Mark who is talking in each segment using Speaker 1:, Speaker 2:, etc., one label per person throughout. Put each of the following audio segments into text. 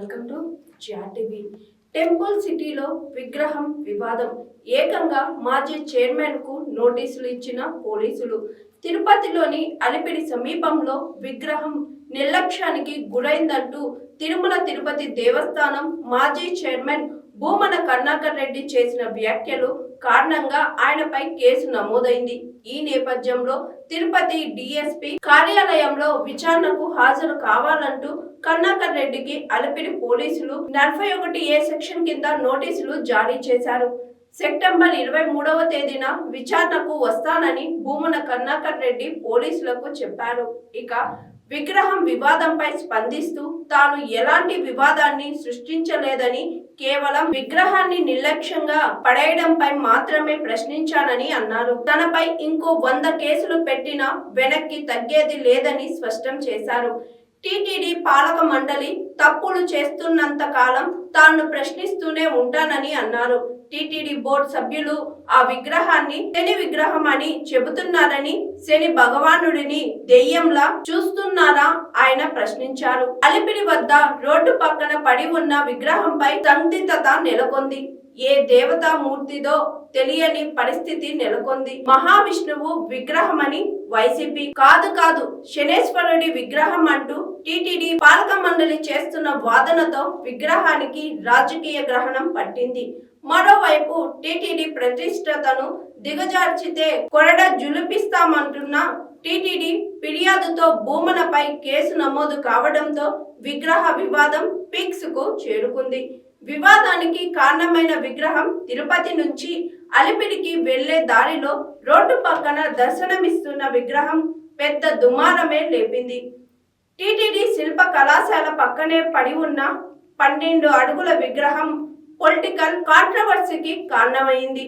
Speaker 1: Welcome to TV. Temple సిటీలో విగ్రహం వివాదం. ఏకంగా మాజీ చైర్మన్కు నోటీసులు ఇచ్చిన పోలీసులు. తిరుపతిలోని అలిపిడి సమీపంలో విగ్రహం నిర్లక్ష్యానికి గురైందంటూ తిరుమల తిరుపతి దేవస్థానం మాజీ చైర్మన్ భూమన కర్ణాకర్ రెడ్డి చేసిన వ్యాఖ్యలు కారణంగా ఆయనపై కేసు నమోదైంది. ఈ నేపథ్యంలో తిరుపతి డిఎస్పి కార్యాలయంలో విచారణకు హాజరు కావాలంటూ కరుణాకర్ రెడ్డికి అలిపిరి పోలీసులు నలభై ఒకటి ఏ సెక్షన్ కింద నోటీసులు జారీ చేశారు. సెప్టెంబర్ ఇరవై మూడవ తేదీన విచారణకు వస్తానని భూమన కరుణాకర్ రెడ్డి పోలీసులకు చెప్పారు. ఇక విగ్రహం వివాదంపై స్పందిస్తూ తాను ఎలాంటి వివాదాన్ని సృష్టించలేదని కేవలం విగ్రహాన్ని నిర్లక్ష్యంగా పడేయడంపై మాత్రమే ప్రశ్నించానని అన్నారు. తనపై ఇంకో వంద కేసులు పెట్టినా వెనక్కి తగ్గేది లేదని స్పష్టం చేశారు. టిటిడి పాలక మండలి తప్పులు చేస్తున్నంత కాలం తాను ప్రశ్నిస్తూనే ఉంటానని అన్నారు. టిటిడి బోర్డు సభ్యులు ఆ విగ్రహాన్ని శని విగ్రహం అని చెబుతున్నారని శని భగవానుడిని దెయ్యంలా చూస్తున్నారా ఆయన ప్రశ్నించారు. అలిపిరి వద్ద రోడ్డు పక్కన పడి ఉన్న విగ్రహంపై సందిగ్ధత నెలకొంది. ఏ దేవతామూర్తిదో తెలియని పరిస్థితి నెలకొంది. మహావిష్ణువు విగ్రహమని వైసీపీ కాదు కాదు శనేశ్వరుడి విగ్రహం అంటూ టిటిడి పాలక మండలి చేస్తున్న వాదనతో విగ్రహానికి రాజకీయ గ్రహణం పట్టింది. మరోవైపు టిటిడి ప్రతిష్టతను దిగజార్చితే కొరడ జులిపిస్తామంటున్న టిటిడి ఫిర్యాదుతో భూమనపై కేసు నమోదు కావడంతో విగ్రహ వివాదం పిక్స్కు చేరుకుంది. వివాదానికి కారణమైన విగ్రహం తిరుపతి నుంచి అలిపిరికి వెళ్ళే దారిలో రోడ్డు పక్కన దర్శనమిస్తున్న విగ్రహం పెద్ద దుమారమే లేపింది. టిటిడి శిల్ప కళాశాల పక్కనే పడి ఉన్న పన్నెండు అడుగుల విగ్రహం పొలిటికల్ కాంట్రవర్సీకి కారణమైంది.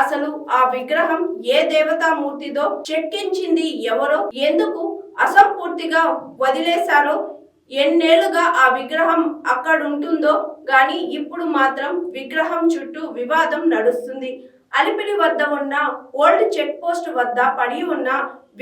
Speaker 1: అసలు ఆ విగ్రహం ఏ దేవతామూర్తిదో చెక్కించింది ఎవరో ఎందుకు అసంపూర్తిగా వదిలేశారో ఎన్నేళ్ళుగా ఆ విగ్రహం అక్కడ ఉంటుందో గాని ఇప్పుడు మాత్రం విగ్రహం చుట్టూ వివాదం నడుస్తుంది. అలిపిరి వద్ద ఉన్న ఓల్డ్ చెక్ పోస్ట్ వద్ద పడి ఉన్న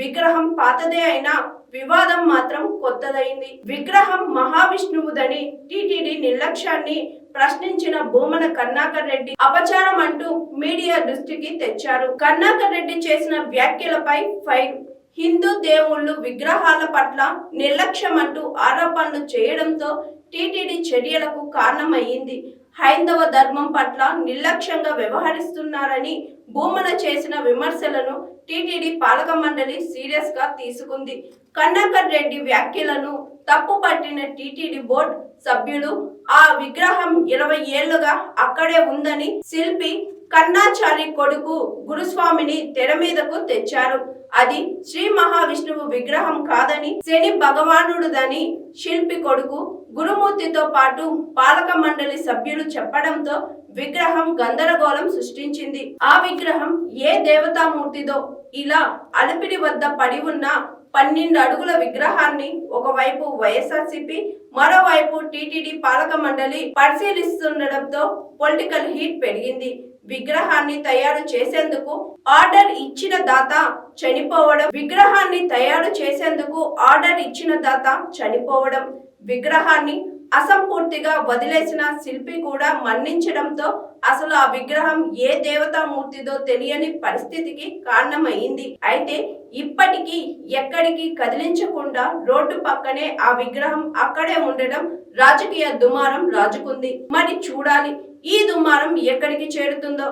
Speaker 1: విగ్రహం పాతదే అయినా వివాదం మాత్రం కొత్తదైంది. విగ్రహం మహావిష్ణువుదని టిటిడి నిర్లక్ష్యాన్ని ప్రశ్నించిన భూమన కర్ణాకర్ రెడ్డి అపచారం అంటూ మీడియా దృష్టికి తెచ్చారు. కర్ణాకర్ రెడ్డి చేసిన వ్యాఖ్యలపై ఫైల్ హిందూ దేవుళ్ళు విగ్రహాల పట్ల నిర్లక్ష్యం అంటూ ఆరోపణలు చేయడంతో టిటిడి చర్యలకు కారణమయ్యింది. హైందవ ధర్మం పట్ల నిర్లక్ష్యంగా వ్యవహరిస్తున్నారని భూమన చేసిన విమర్శలను టీటీడీ పాలక మండలి సీరియస్గా తీసుకుంది. కన్నాకర్ రెడ్డి వ్యాఖ్యలను తప్పు పట్టిన టీటీడీ బోర్డు సభ్యులు ఆ విగ్రహం ఇరవై ఏళ్ళుగా అక్కడే ఉందని శిల్పి కన్నాచారి కొడుకు గురుస్వామిని తెర మీదకు తెచ్చారు. అది శ్రీ మహావిష్ణువు విగ్రహం కాదని శని భగవానుడుదని శిల్పి కొడుకు గురుమూర్తితో పాటు పాలక మండలి సభ్యులు చెప్పడంతో విగ్రహం గందరగోళం సృష్టించింది. ఆ విగ్రహం ఏ దేవతామూర్తిదో ఇలా అలపిడి వద్ద పడి ఉన్న పన్నెండు అడుగుల విగ్రహాన్ని ఒకవైపు వైఎస్ఆర్సిపి మరోవైపు టిటిడి పాలక మండలి పరిశీలిస్తుండటంతో పొలిటికల్ హీట్ పెరిగింది. విగ్రహాన్ని తయారు చేసేందుకు ఆర్డర్ ఇచ్చిన దాత చనిపోవడం విగ్రహాన్ని తయారు చేసేందుకు ఆర్డర్ ఇచ్చిన దాత చనిపోవడం విగ్రహాన్ని అసంపూర్తిగా వదిలేసిన శిల్పి కూడా మన్నించడంతో అసలు ఆ విగ్రహం ఏ దేవతామూర్తిదో తెలియని పరిస్థితికి కారణమైంది. అయితే ఇప్పటికీ ఎక్కడికి కదిలించకుండా రోడ్డు పక్కనే ఆ విగ్రహం అక్కడే ఉండడం రాజకీయ దుమారం రాజుకుంది. మరి చూడాలి ఈ దుమారం ఎక్కడికి చేరుతుందో.